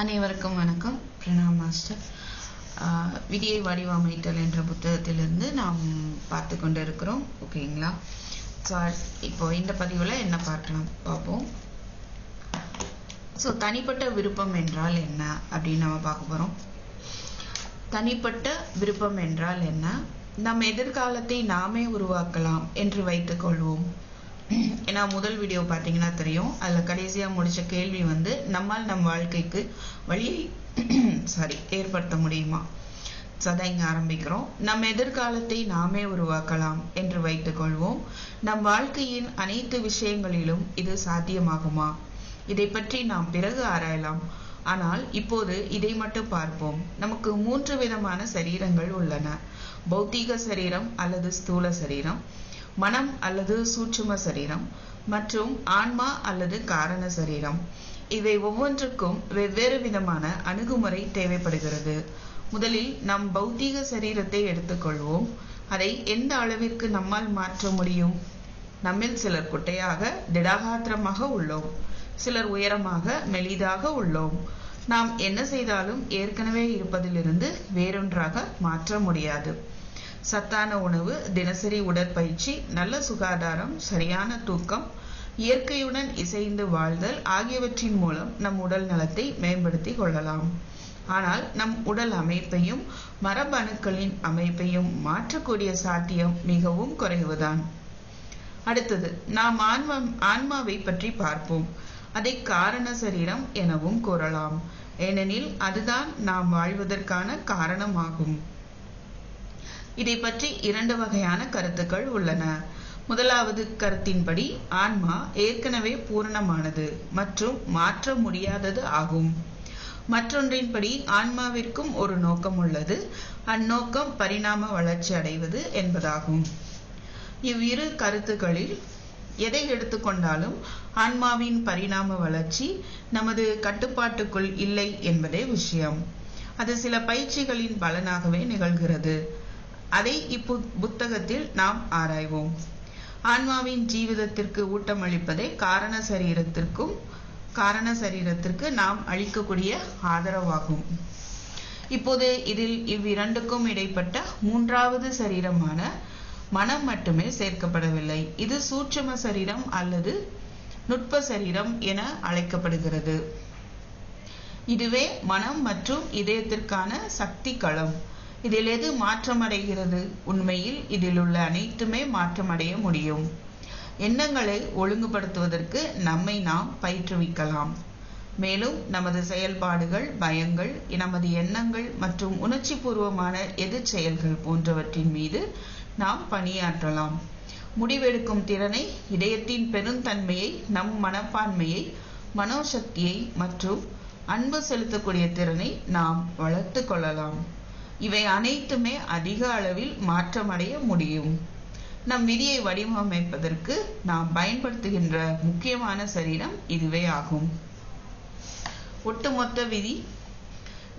அனைவருக்கும் வணக்கம். பிரணாம் மாஸ்டர். விதியை வடிவமைத்தல் என்ற புத்தகத்திலிருந்து நாம் பார்த்து கொண்டு இருக்கிறோம் ஓகேங்களா? ஸோ இப்போ இந்த பதிவில் என்ன பார்க்கலாம்? பார்ப்போம். ஸோ தனிப்பட்ட விருப்பம் என்றால் என்ன? அப்படின்னு நம்ம பார்க்க போகிறோம் தனிப்பட்ட விருப்பம் என்றால் என்ன? நம் எதிர்காலத்தை நாமே உருவாக்கலாம் என்று வைத்துக்கொள்வோம் கொள்வோம். ஏன்னா முதல் வீடியோ பார்த்தீங்கன்னா தெரியும். அதில் கடைசியாக முடிச்ச கேள்வி வந்து நம்மால் நம் வாழ்க்கைக்கு வழியை சாரி ஏற்படுத்த முடியுமா? சதா இங்கே ஆரம்பிக்கிறோம். நம் எதிர்காலத்தை நாமே உருவாக்கலாம் என்று வைத்துக்கொள்வோம் நம் வாழ்க்கையின் அனைத்து விஷயங்களிலும் இது சாத்தியமாகுமா? இதை பற்றி நாம் பிறகு ஆராயலாம். ஆனால் இப்போது இதை மட்டும் பார்ப்போம். நமக்கு மூன்று விதமான சரீரங்கள் உள்ளன. பௌத்தீக சரீரம் அல்லது ஸ்தூல சரீரம். மனம் அல்லது சூட்சும சரீரம் மற்றும் ஆன்மா அல்லது காரண சரீரம். இவை ஒவ்வொன்றுக்கும் வெவ்வேறு விதமான அணுகுமுறை தேவைப்படுகிறது. முதலில் நம் பௌத்தீக சரீரத்தை எடுத்துக்கொள்வோம். அதை எந்த அளவிற்கு நம்மால் மாற்ற முடியும்? நம்மில் சிலர் குட்டையாக திடாகாத்திரமாக உள்ளோம். சிலர் உயரமாக மெலிதாக உள்ளோம். நாம் என்ன செய்தாலும் ஏற்கனவே இருப்பதிலிருந்து வேறொன்றாக மாற்ற முடியாது. சத்தான உணவு தினசரி உடற்பயிற்சி நல்ல சுகாதாரம் சரியான தூக்கம் இயற்கையுடன் இசைந்து வாழ்தல் ஆகியவற்றின் மூலம் நம் உடல் நலத்தை மேம்படுத்தி கொள்ளலாம். ஆனால் நம் உடல் அமைப்பையும் மரபணுக்களின் அமைப்பையும் மாற்றக்கூடிய சாத்தியம் மிகவும் குறைவுதான். அடுத்தது நாம் ஆன்மா ஆன்மாவை பற்றி பார்ப்போம். அதை காரண சரீரம் எனவும் கூறலாம். ஏனெனில் அதுதான் நாம் வாழ்வதற்கான காரணமாகும். இதை பற்றி இரண்டு வகையான கருத்துக்கள் உள்ளன. முதலாவது கருத்தின்படி ஆன்மா ஏற்கனவே பூரணமானது மற்றும் மாற்ற முடியாதது ஆகும். மற்றொன்றின்படி ஆன்மாவிற்கும் ஒரு நோக்கம் உள்ளது. அந்நோக்கம் பரிணாம வளர்ச்சி அடைவது என்பதாகும். இவ்விரு கருத்துக்களில் எதை எடுத்துக்கொண்டாலும் ஆன்மாவின் பரிணாம வளர்ச்சி நமது கட்டுப்பாட்டுக்குள் இல்லை என்பதே விஷயம். அது சில பயிற்சிகளின் பலனாகவே நிகழ்கிறது. அதை இப்போ புத்தகத்தில் நாம் ஆராய்வோம். ஆன்மாவின் ஜீவிதத்திற்கு ஊட்டமளிப்பதே காரண சரீரத்திற்கும் காரண சரீரத்திற்கு நாம் அளிக்கக்கூடிய ஆதரவாகும். இப்போது இதில் இவ்விரண்டுக்கும் இடைப்பட்ட மூன்றாவது சரீரமான மனம் மட்டுமே சேர்க்கப்படவில்லை. இது சூட்சம சரீரம் அல்லது நுட்ப சரீரம் என அழைக்கப்படுகிறது. இதுவே மனம் மற்றும் இதயத்திற்கான சக்தி களம். இதில் எது மாற்றமடைகிறது? உண்மையில் இதில் உள்ள அனைத்துமே மாற்றமடைய முடியும். எண்ணங்களை ஒழுங்குபடுத்துவதற்கு நம்மை நாம் பயிற்றுவிக்கலாம். மேலும் நமது செயல்பாடுகள் பயங்கள் நமது எண்ணங்கள் மற்றும் உணர்ச்சி பூர்வமான எதிர் செயல்கள் போன்றவற்றின் மீது நாம் பணியாற்றலாம். முடிவெடுக்கும் திறனை இதயத்தின் பெருந்தன்மையை நம் மனப்பான்மையை மனோசக்தியை மற்றும் அன்பு செலுத்தக்கூடிய திறனை நாம் வளர்த்து கொள்ளலாம். இவை அனைத்துமே அதிக அளவில் மாற்றமடைய முடியும். நம் விதியை வடிவமைப்பதற்கு நாம் பயன்படுத்துகின்ற முக்கியமான சரீரம் இதுவே ஆகும். ஒட்டுமொத்த விதி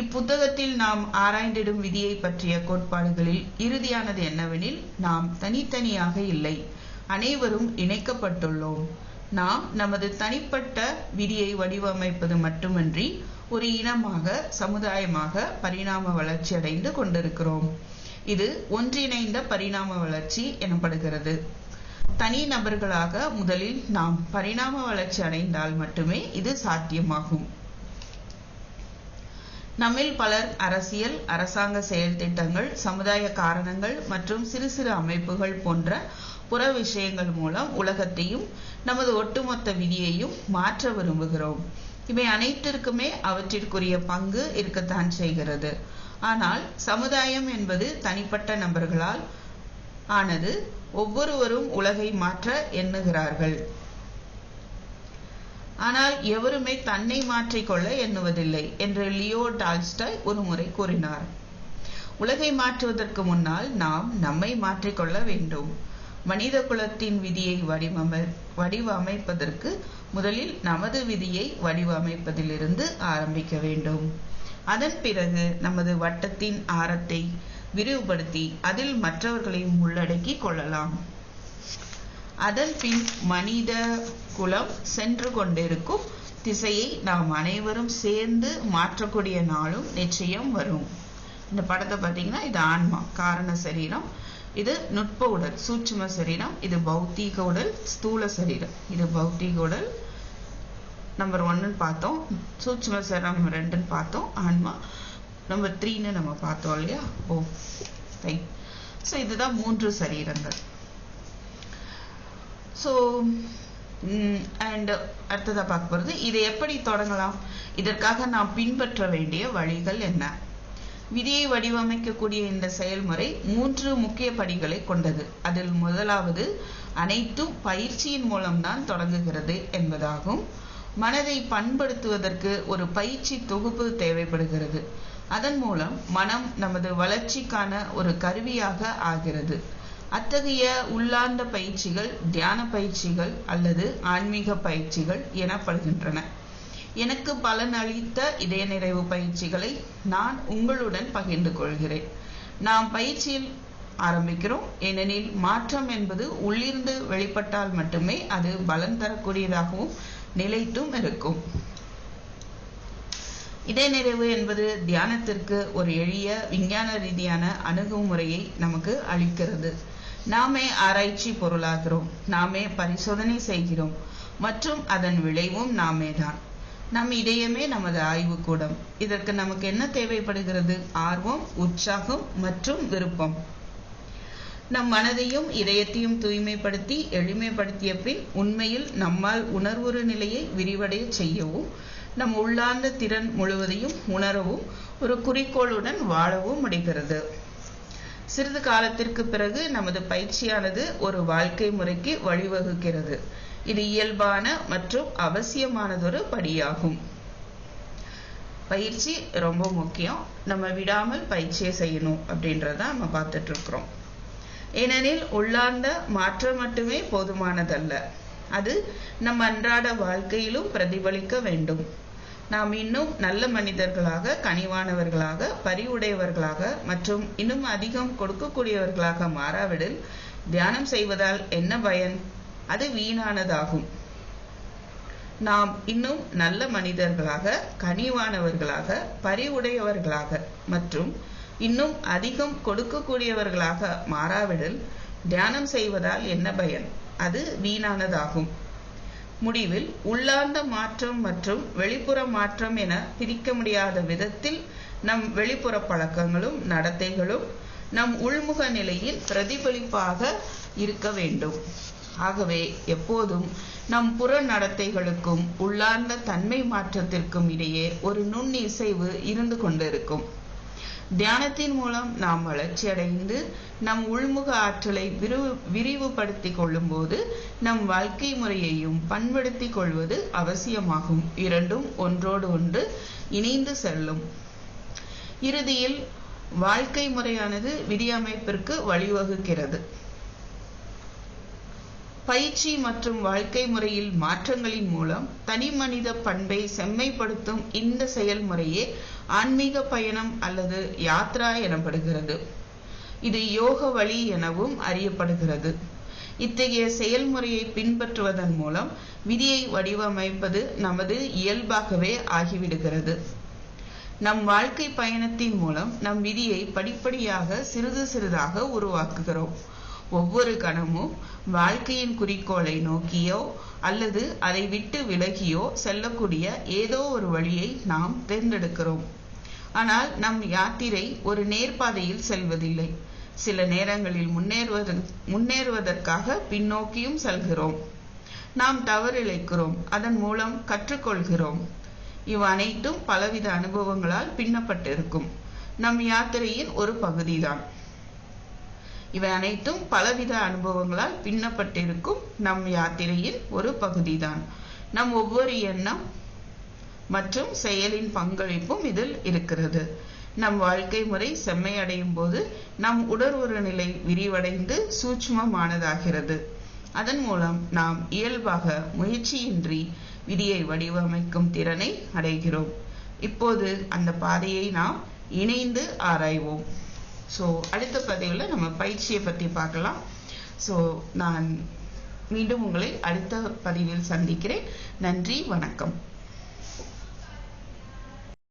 இப்புத்தகத்தில் நாம் ஆராய்ந்திடும் விதியை பற்றிய கோட்பாடுகளில் இறுதியானது என்னவெனில் நாம் தனித்தனியாக இல்லை அனைவரும் இணைக்கப்பட்டுள்ளோம். நாம் நமது தனிப்பட்ட விதியை வடிவமைப்பது மட்டுமன்றி ஒரு இனமாக சமுதாயமாக பரிணாம வளர்ச்சி அடைந்து கொண்டிருக்கிறோம். இது ஒன்றிணைந்த பரிணாம வளர்ச்சி எனப்படுகிறது. தனி நபர்களாக முதலில் நாம் பரிணாம வளர்ச்சி அடைந்தால் மட்டுமே இது சாத்தியமாகும். நம்மில் பலர் அரசியல் அரசாங்க செயல் திட்டங்கள் சமுதாய காரணங்கள் மற்றும் சிறு சிறு அமைப்புகள் போன்ற புற விஷயங்கள் மூலம் உலகத்தையும் நமது ஒட்டுமொத்த விதியையும் மாற்ற விரும்புகிறோம். இவை அனைத்திற்குமே அவற்றிற்குரிய பங்கு இருக்கத்தான் செய்கிறது. ஆனால் சமுதாயம் என்பது தனிப்பட்ட நபர்களால் ஆனது ஒவ்வொருவரும் உலகை மாற்ற எண்ணுகிறார்கள். ஆனால் எவருமே தன்னை மாற்றிக்கொள்ள எண்ணுவதில்லை என்று லியோ டால்ஸ்டாய் ஒரு முறை கூறினார். உலகை மாற்றுவதற்கு முன்னால் நாம் நம்மை மாற்றிக்கொள்ள வேண்டும். மனித குலத்தின் விதியை வடிவமை வடிவமைப்பதற்கு முதலில் நமது விதியை வடிவமைப்பதிலிருந்து ஆரம்பிக்க வேண்டும். அதன் பிறகு நமது வட்டத்தின் ஆரத்தை விரிவுபடுத்தி அதில் மற்றவர்களையும் உள்ளடக்கி கொள்ளலாம். அதன் பின் மனித குலம் சென்று கொண்டிருக்கும் திசையை நாம் அனைவரும் சேர்ந்து மாற்றக்கூடிய நாளும் நிச்சயம் வரும். இந்த படத்தை பார்த்தீங்கன்னா இது ஆன்மா காரண சரீரம். இது நுட்ப உடல் சூட்சும சரீரம் இது பௌத்திக உடல் ஸ்தூல சரீரம். இது பௌத்திக உடல் நம்பர் ஒன்னுன்னு பார்த்தோம். சூட்சும சரீரம் ரெண்டுன்னு பார்த்தோம். ஆன்மா நம்பர் த்ரீன்னு நம்ம பார்த்தோம் இல்லையா? ஓ ரைட் ஸோ இதுதான் மூன்று சரீரங்கள். ஸோ அண்ட் அடுத்ததாக பார்க்க போகிறது இதை எப்படி தொடங்கலாம்? இதற்காக நாம் பின்பற்ற வேண்டிய வழிகள் என்ன? விதியை வடிவமைக்கக்கூடிய இந்த செயல்முறை மூன்று முக்கிய படிகளை கொண்டது. அதில் முதலாவது அனைத்தும் பயிற்சியின் மூலம்தான் தொடங்குகிறது என்பதாகும். மனதை பண்படுத்துவதற்கு ஒரு பயிற்சி தொகுப்பு தேவைப்படுகிறது. அதன் மூலம் மனம் நமது வளர்ச்சிக்கான ஒரு கருவியாக ஆகிறது. அத்தகைய உள்ளார்ந்த பயிற்சிகள் தியான பயிற்சிகள் அல்லது ஆன்மீக பயிற்சிகள் எனப்படுகின்றன. எனக்கு பலன் அளித்த இதய நிறைவு பயிற்சிகளை நான் உங்களுடன் பகிர்ந்து கொள்கிறேன். நாம் பயிற்சியில் ஆரம்பிக்கிறோம். ஏனெனில் மாற்றம் என்பது உள்ளிருந்து வெளிப்பட்டால் மட்டுமே அது பலன் தரக்கூடியதாகவும் நிலைத்தும் இருக்கும். இதய நிறைவு என்பது தியானத்திற்கு ஒரு எளிய விஞ்ஞான ரீதியான அணுகுமுறையை நமக்கு அளிக்கிறது. நாமே ஆராய்ச்சி பொருளாகிறோம். நாமே பரிசோதனை செய்கிறோம். மற்றும் அதன் விளைவும் நாமே தான் நம் இதயமே நமது ஆய்வுக்கூடம். இதற்கு நமக்கு என்ன தேவைப்படுகிறது? ஆர்வம் உற்சாகம் மற்றும் விருப்பம். நம் மனதையும் இதயத்தையும் தூய்மைப்படுத்தி எளிமைப்படுத்திய பின் உண்மையில் நம்மால் உணர்வுறு நிலையை விரிவடைய செய்யவும் நம் உள்ளார்ந்த திறன் முழுவதையும் உணரவும் ஒரு குறிக்கோளுடன் வாழவும் முடிகிறது. சிறிது காலத்திற்கு பிறகு நமது பயிற்சியானது ஒரு வாழ்க்கை முறைக்கு வழிவகுக்கிறது. இது இயல்பான மற்றும் அவசியமானதொரு படியாகும். பயிற்சி ரொம்ப முக்கியம். நம்ம விடாமல் பயிற்சியை செய்யணும் அப்படின்றத நம்ம பார்த்துட்டு இருக்கிறோம் ஏனெனில் உள்ளார்ந்த மாற்றம் மட்டுமே போதுமானதல்ல. அது நம் அன்றாட வாழ்க்கையிலும் பிரதிபலிக்க வேண்டும். நாம் இன்னும் நல்ல மனிதர்களாக கனிவானவர்களாக பரிவுடையவர்களாக மற்றும் இன்னும் அதிகம் கொடுக்கக்கூடியவர்களாக மாறாவிடில் தியானம் செய்வதால் என்ன பயன்? அது வீணானதாகும். நாம் இன்னும் நல்ல மனிதர்களாக கனிவானவர்களாக பரிவுடையவர்களாக மற்றும் இன்னும் அதிகம் கொடுக்கக்கூடியவர்களாக மாறாவிடில் தியானம் செய்வதால் என்ன பயன்? அது வீணானதாகும். முடிவில் உள்ளார்ந்த மாற்றம் மற்றும் வெளிப்புற மாற்றம் என பிரிக்க முடியாத விதத்தில் நம் வெளிப்புற பழக்கங்களும் நடத்தைகளும் நம் உள்முக நிலையில் பிரதிபலிப்பாக இருக்க வேண்டும். ஆகவே எப்போதும் நம் புற நடத்தைகளுக்கும் உள்ளார்ந்த தன்மை மாற்றத்திற்கும் இடையே ஒரு நுண் இசைவு இருந்து கொண்டிருக்கும். தியானத்தின் மூலம் நாம் வளர்ச்சி அடைந்து நம் உள்முக ஆற்றலை விரிவு விரிவுபடுத்தி கொள்ளும்போது நம் வாழ்க்கை முறையையும் பண்படுத்திக் கொள்வது அவசியமாகும். இரண்டும் ஒன்றோடு ஒன்று இணைந்து செல்லும். இறுதியில் வாழ்க்கை முறையானது விதியமைப்பிற்கு வழிவகுக்கிறது. பயிற்சி மற்றும் வாழ்க்கை முறையில் மாற்றங்களின் மூலம் தனி மனித பண்பை செம்மைப்படுத்தும் இந்த செயல்முறையே ஆன்மீக பயணம் அல்லது யாத்ரா எனப்படுகிறது. இது யோக வழி எனவும் அறியப்படுகிறது. இத்தகைய செயல்முறையை பின்பற்றுவதன் மூலம் விதியை வடிவமைப்பது நமது இயல்பாகவே ஆகிவிடுகிறது. நம் வாழ்க்கை பயணத்தின் மூலம் நம் விதியை படிப்படியாக சிறிது சிறிதாக உருவாக்குகிறோம். ஒவ்வொரு கணமும் வாழ்க்கையின் குறிக்கோளை நோக்கியோ அல்லது அதை விட்டு விலகியோ செல்லக்கூடிய ஏதோ ஒரு வழியை நாம் தேர்ந்தெடுக்கிறோம். ஆனால் நம் யாத்திரை ஒரு நேர்பாதையில் செல்வதில்லை. சில நேரங்களில் முன்னேறுவது முன்னேறுவதற்காக பின்னோக்கியும் செல்கிறோம். நாம் தவறிழைக்கிறோம். அதன் மூலம் கற்றுக்கொள்கிறோம். இவ் அனைத்தும் பலவித அனுபவங்களால் பின்னப்பட்டிருக்கும். நம் யாத்திரையின் ஒரு பகுதிதான். இவை அனைத்தும் பலவித அனுபவங்களால் பின்னப்பட்டிருக்கும் நம் யாத்திரையின் ஒரு பகுதிதான். நம் ஒவ்வொரு எண்ணம் மற்றும் செயலின் பங்களிப்பும் இதில் இருக்கிறது. நம் வாழ்க்கை முறை செம்மையடையும் போது நம் உடற்வுறு நிலை விரிவடைந்து சூட்சுமமானதாகிறது. அதன் மூலம் நாம் இயல்பாக முயற்சியின்றி விதியை வடிவமைக்கும் திறனை அடைகிறோம். இப்போது அந்த பாதையை நாம் இணைந்து ஆராய்வோம். ஸோ அடுத்த பதிவில் நம்ம பயிற்சியை பற்றி பார்க்கலாம். ஸோ நான் மீண்டும் உங்களை அடுத்த பதிவில் சந்திக்கிறேன். நன்றி வணக்கம்.